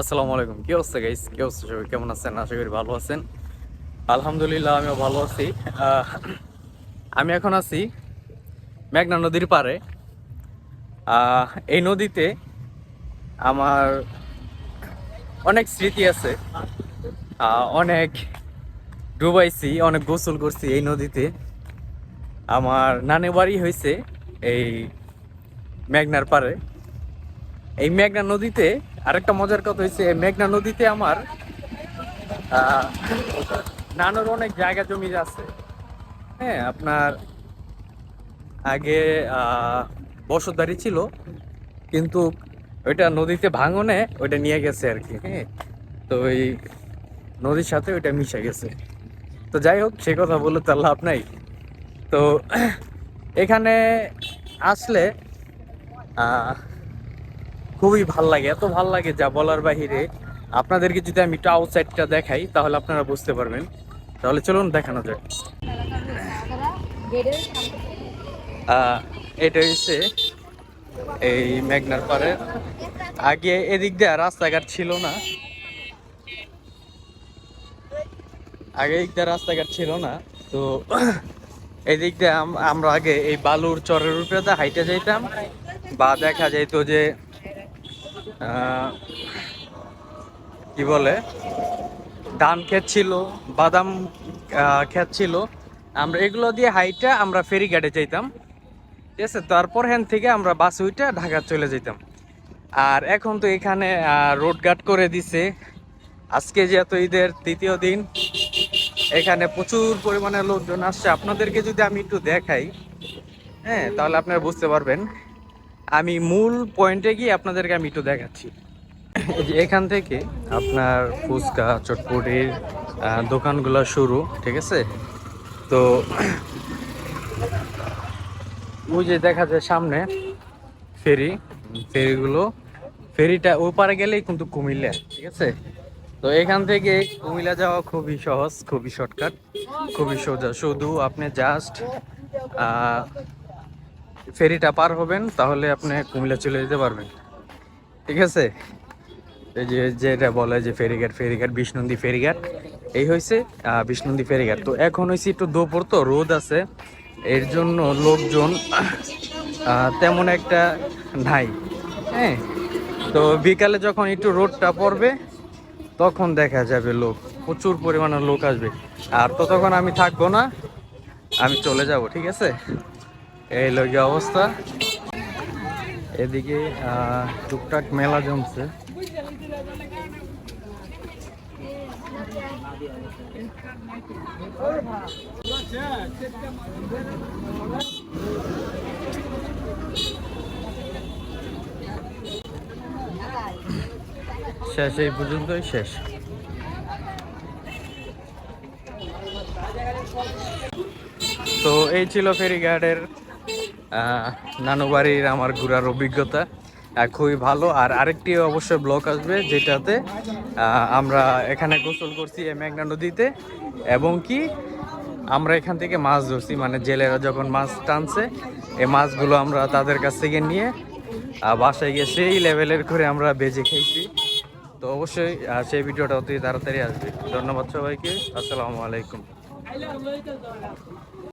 আসসালামু আলাইকুম। কি অবস্থা গাইস কি অবস্থা সবাই? কেমন আছেন? আশা করি ভালো আছেন। আলহামদুলিল্লাহ আমিও ভালো আছি। আমি এখন আছি মেঘনা নদীর আহ, এই নদীতে আমার অনেক স্মৃতি আছে। অনেক ডুবাইছি, অনেক গোসল করছি এই নদীতে। আমার নানি বাড়ি হয়েছে এই মেঘনার পাড়ে। এই মেঘনা নদীতে, আরেকটা মজার কথা হয়েছে এই মেঘনা নদীতে আমার নানুর অনেক জায়গা জমি আছে। হ্যাঁ আপনার আগে বসতবাড়ি ছিল, কিন্তু ওইটা নদীতে ভাঙনে ওইটা নিয়ে গেছে আর কি হ্যাঁ। তো ওই নদীর সাথে ওইটা মিশে গেছে। তো যাই হোক, সে কথা বলে তো লাভ নাই। তো এখানে আসলে খুবই ভালো লাগে, এত ভালো লাগে যা বলার বাহিরে। আপনাদেরকে যদি আমি একটু আউটসাইডটা দেখাই, তাহলে আপনারা বুঝতে পারবেন। তাহলে চলুন, দেখানো যাক। এটা হচ্ছে এই মেঘনার পারে আগে এদিক দিয়ে রাস্তাঘাট ছিল না। আগে দিয়ে রাস্তাঘাট ছিল না, তো এদিক দিয়ে আমরা আগে এই বালুর চরের উপরে হাইটে যাইতাম, বা দেখা যাইতো যে কি বলে, ধান ক্ষেত ছিল, বাদাম ক্ষেত ছিল। আমরা এগুলো দিয়ে হাইটা আমরা ফেরি ফেরিঘাটে যাইতাম। ঠিক আছে, তারপর হ্যান থেকে আমরা বাস উইটা ঢাকা চলে যেতাম আর এখন তো এখানে রোড গার্ড করে দিছে। আজকে যেহেতু ঈদের তৃতীয় দিন এখানে প্রচুর পরিমাণে লোকজন আসছে। আপনাদেরকে যদি আমি একটু দেখাই হ্যাঁ তাহলে আপনারা বুঝতে পারবেন। আমি মূল পয়েন্টে গিয়ে আপনাদেরকে আমি একটু দেখাচ্ছি। এখান থেকে আপনার ফুচকা, চটপটির দোকানগুলো শুরু, ঠিক আছে? তো, ওই যে দেখা যায় সামনে, ফেরি, ফেরিগুলো, ফেরিটা ওই পারে গেলেই কিন্তু কুমিল্লা, ঠিক আছে? তো এখান থেকে কুমিল্লা যাওয়া খুবই সহজ, খুবই শর্টকাট খুবই সোজা। শুধু আপনি জাস্ট ফেরিটা পার হবেন, তাহলে আপনি কুমিল্লা চলে যেতে পারবেন। ঠিক আছে? এই যে, যেটা বলে যে ফেরিঘাট ফেরিঘাট, বিষ্ণুন্দি ফেরিঘাট, এই হয়েছে বিষ্ণুন্দী ফেরিঘাট। তো এখন হয়েছে একটু দুপুর, তো রোদ আছে। এর জন্য লোকজন তেমন একটা নাই। হ্যাঁ? তো বিকালে যখন একটু রোদটা পড়বে তখন দেখা যাবে লোক, প্রচুর পরিমাণে লোক আসবে। আর ততক্ষণ আমি থাকব না, আমি চলে যাব, ঠিক আছে? এই লোকের অবস্থা। এদিকে টুকটাক মেলা জমছে। শেষ এই পর্যন্তই শেষ। তো এই ছিল ফেরিঘাটের আহ, নানু বাড়ির আমার ঘোরার অভিজ্ঞতা। খুবই ভালো। আর আরেকটি অবশ্যই ব্লক আসবে যেটাতে আমরা এখানে গোসল করছি মেঘনা নদীতে এবং কি আমরা এখান থেকে মাছ ধরছি। মানে জেলেরা যখন মাছ টানছে এই মাছগুলো আমরা তাদের কাছ থেকে নিয়ে বাসায় গিয়ে সেই লেভেলের করে আমরা বেজে খেয়েছি তো অবশ্যই সেই ভিডিওটা অতি তাড়াতাড়ি আসবে। ধন্যবাদ সবাইকে। আসসালামু আলাইকুম।